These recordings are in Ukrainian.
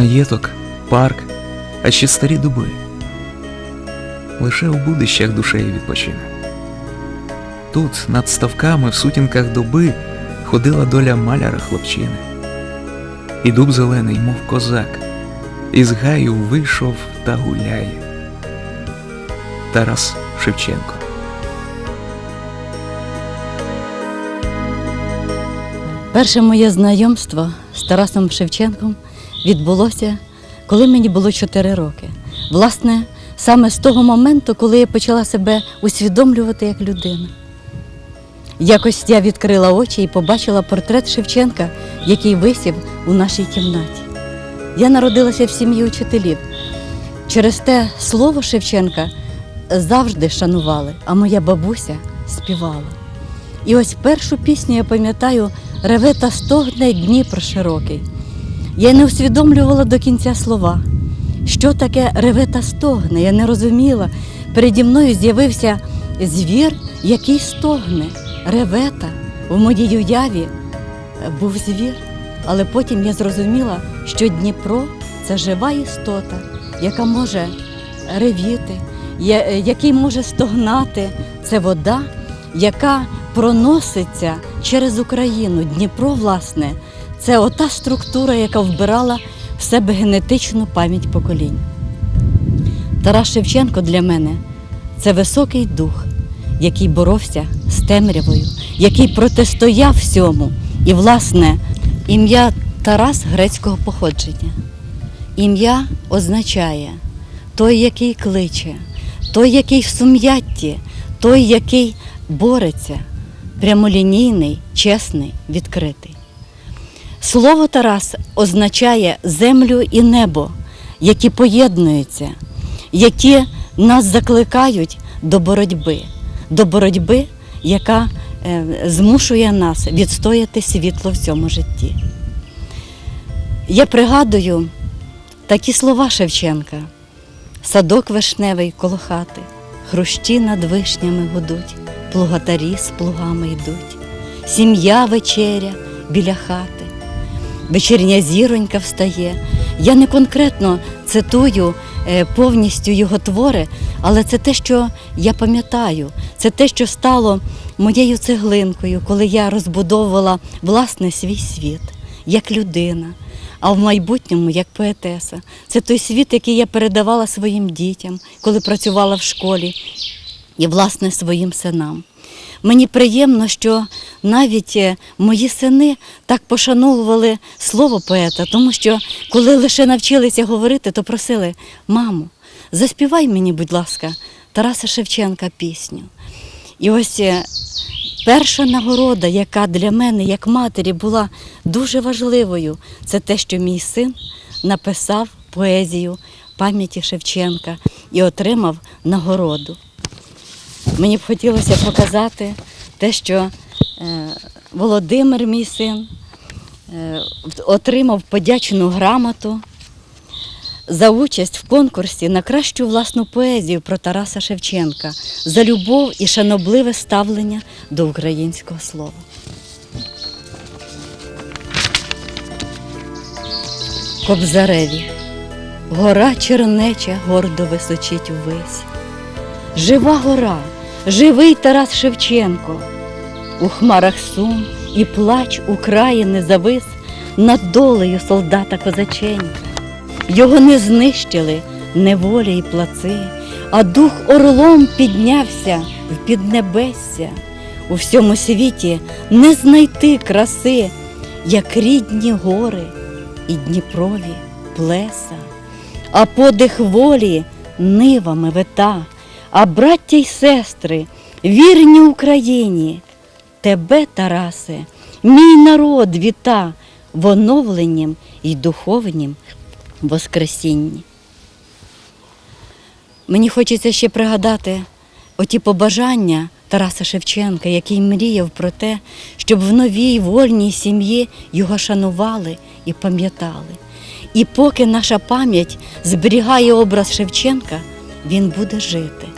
маєток, парк, а ще старі дуби. Лише у будищах душею відпочине. Тут, над ставками в сутінках доби, ходила доля маляра хлопчини. І дуб зелений, мов козак, із гаю вийшов та гуляє. Тарас Шевченко Перше моє знайомство з Тарасом Шевченком відбулося, коли мені було 4 роки. Власне, саме з того моменту, коли я почала себе усвідомлювати як людина. Якось я відкрила очі і побачила портрет Шевченка, який висів у нашій кімнаті. Я народилася в сім'ї учителів. Через те слово Шевченка завжди шанували, а моя бабуся співала. І ось першу пісню я пам'ятаю реве та стогне Дніпро широкий. Я не усвідомлювала до кінця слова. Що таке реве та стогне? Я не розуміла. Переді мною з'явився звір, який стогне. Ревета в моїй уяві був звір. Але потім я зрозуміла, що Дніпро це жива істота, яка може ревіти, який може стогнати. Це вода, яка проноситься через Україну. Дніпро, власне, це ота структура, яка вбирала в себе генетичну пам'ять поколінь. Тарас Шевченко для мене це високий дух, який боровся з темрявою, який протистояв всьому. І, власне, ім'я Тарас грецького походження. Ім'я означає той, який кличе, той, який в сум'ятті, той, який бореться, прямолінійний, чесний, відкритий. Слово Тарас означає землю і небо, які поєднуються, які нас закликають до боротьби, до боротьби, яка е, змушує нас відстояти світло в цьому житті. Я пригадую такі слова Шевченка: садок вишневий коло хати, хрущі над вишнями гудуть, плугатарі з плугами йдуть, сім'я вечеря біля хати, вечірня зіронька встає. Я не конкретно цитую е, повністю його твори, але це те, що я пам'ятаю, це те, що стало моєю цеглинкою, коли я розбудовувала власне свій світ як людина, а в майбутньому як поетеса. Це той світ, який я передавала своїм дітям, коли працювала в школі, і, власне, своїм синам. Мені приємно, що навіть е, мої сини так пошановували слово поета, тому що коли лише навчилися говорити, то просили: мамо, заспівай мені, будь ласка, Тараса Шевченка пісню. І ось е, перша нагорода, яка для мене, як матері, була дуже важливою, це те, що мій син написав поезію пам'яті Шевченка і отримав нагороду. Мені б хотілося показати те, що е, Володимир, мій син, е, отримав подячну грамоту за участь в конкурсі на кращу власну поезію про Тараса Шевченка за любов і шанобливе ставлення до українського слова. Кобзареві, гора чернеча гордо височить увесь. Жива гора, живий Тарас Шевченко. У хмарах сум і плач України завис над долею солдата козаченька. Його не знищили неволі й плаци, а дух орлом піднявся в піднебесся. У всьому світі не знайти краси, як рідні гори і Дніпрові плеса, а подих волі нивами вита, а браття й сестри, вірні Україні, тебе, Тарасе, мій народ віта в оновленнім і духовнім воскресінні. Мені хочеться ще пригадати оті побажання Тараса Шевченка, який мріяв про те, щоб в новій вольній сім'ї його шанували і пам'ятали. І поки наша пам'ять зберігає образ Шевченка, він буде жити.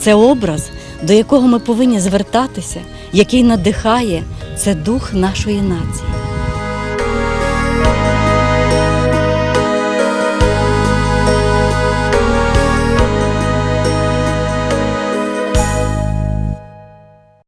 Це образ, до якого ми повинні звертатися, який надихає, це дух нашої нації.